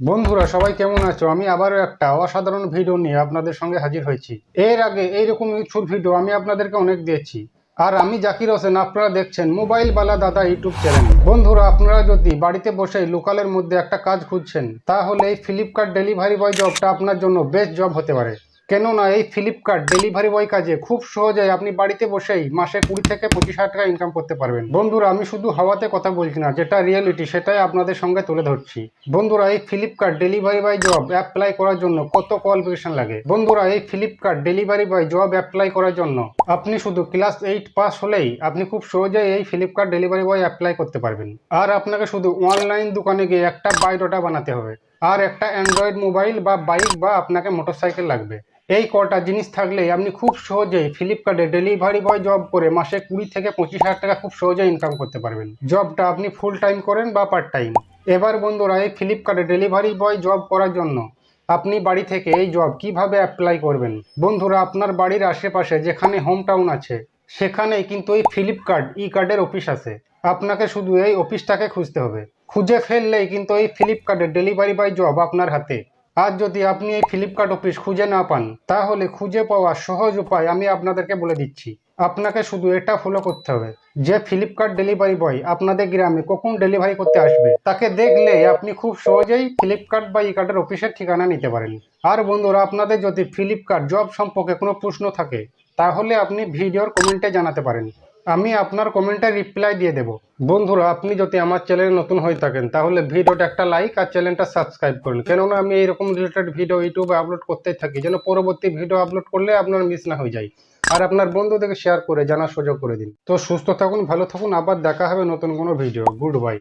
বন্ধুরা, সবাই কেমন আছো? আমি আবারও একটা অসাধারণ ভিডিও নিয়ে আপনাদের সঙ্গে হাজির হয়েছি। এর আগে এইরকম ইউটিউব ভিডিও আমি আপনাদেরকে অনেক দিয়েছি। আর আমি জাকির হোসেন, আপনারা দেখছেন মোবাইল বালা দাদা ইউটিউব চ্যানেল। বন্ধুরা, আপনারা যদি বাড়িতে বসে লোকালের মধ্যে একটা কাজ খুঁজছেন, তাহলে এই ফ্লিপকার্ট ডেলিভারি বয় জবটা আপনার জন্য বেস্ট জব হতে পারে। কেননা এই ফ্লিপকার্ট ডেলিভারি বয় কাজে খুব সহজে আপনি বাড়িতে বসেই মাসে কুড়ি থেকে পঁচিশ হাজার টাকা ইনকাম করতে পারবেন। বন্ধুরা, আমি শুধু হাওয়াতে কথা বলছি না, যেটা রিয়েলিটি সেটাই আপনাদের সঙ্গে তুলে ধরছি। বন্ধুরা, এই Flipkart delivery boy job apply করার জন্য কত কোয়ালিফিকেশন লাগে? বন্ধুরা, এই Flipkart delivery boy job apply করার জন্য আপনি শুধু ক্লাস এইট পাস হলেই আপনি খুব সহজেই এই ফ্লিপকার্ট ডেলিভারি বয় অ্যাপ্লাই করতে পারবেন। আর আপনাকে শুধু অনলাইন দোকানে গিয়ে একটা বায়োডাটা বানাতে হবে। আর একটা অ্যান্ড্রয়েড মোবাইল বা বাইক বা আপনাকে মোটরসাইকেল লাগবে। এই কটা জিনিস থাকলেই আপনি খুব সহজেই ফ্লিপকার্টে ডেলিভারি বয় জব করে মাসে কুড়ি থেকে পঁচিশ হাজার টাকা খুব সহজে ইনকাম করতে পারবেন। জবটা আপনি ফুল টাইম করেন বা পার্ট টাইম এবার বন্ধুরা, এই ফ্লিপকার্টে ডেলিভারি বয় জব করার জন্য আপনি বাড়ি থেকে এই জব কীভাবে অ্যাপ্লাই করবেন? বন্ধুরা, আপনার বাড়ির আশেপাশে যেখানে হোম টাউন আছে, সেখানেই কিন্তু এই ফ্লিপকার্ট ই কার্ডের অফিস আছে। আপনাকে শুধু এই অফিসটাকে খুঁজতে হবে। খুঁজে ফেললেই কিন্তু এই ফ্লিপকার্টের ডেলিভারি বয় জব আপনার হাতে। আর যদি আপনি এই ফ্লিপকার্ট অফিস খুঁজে না পান, তাহলে খুঁজে পাওয়ার সহজ উপায় আমি আপনাদেরকে বলে দিচ্ছি। আপনাকে শুধু এটা ফলো করতে হবে যে ফ্লিপকার্ট ডেলিভারি বয় আপনাদের গ্রামে কখন ডেলিভারি করতে আসবে, তাকে দেখলে আপনি খুব সহজেই ফ্লিপকার্ট বা ই কার্ডের অফিসের ঠিকানা নিতে পারেন। আর বন্ধুরা, আপনাদের যদি ফ্লিপকার্ট জব সম্পর্কে কোনো প্রশ্ন থাকে, তাহলে আপনি ভিডিওর কমেন্টে জানাতে পারেন। আমি আপনার কমেন্টে রিপ্লাই দিয়ে দেব। বন্ধুরা, আপনি যদি আমার চ্যানেলে নতুন হয়ে থাকেন, তাহলে ভিডিওটা একটা লাইক আর চ্যানেলটা সাবস্ক্রাইব করুন। কেননা আমি এইরকম রিলেটেড ভিডিও ইউটিউবে আপলোড করতেই থাকি, যেন পরবর্তী ভিডিও আপলোড করলে আপনার মিস না হয়ে যায়। আর আপনার বন্ধুদেরকে শেয়ার করে, জানার সুযোগ করে দিন। তো সুস্থ থাকুন, ভালো থাকুন, আবার দেখা হবে নতুন কোনো ভিডিও গুড বাই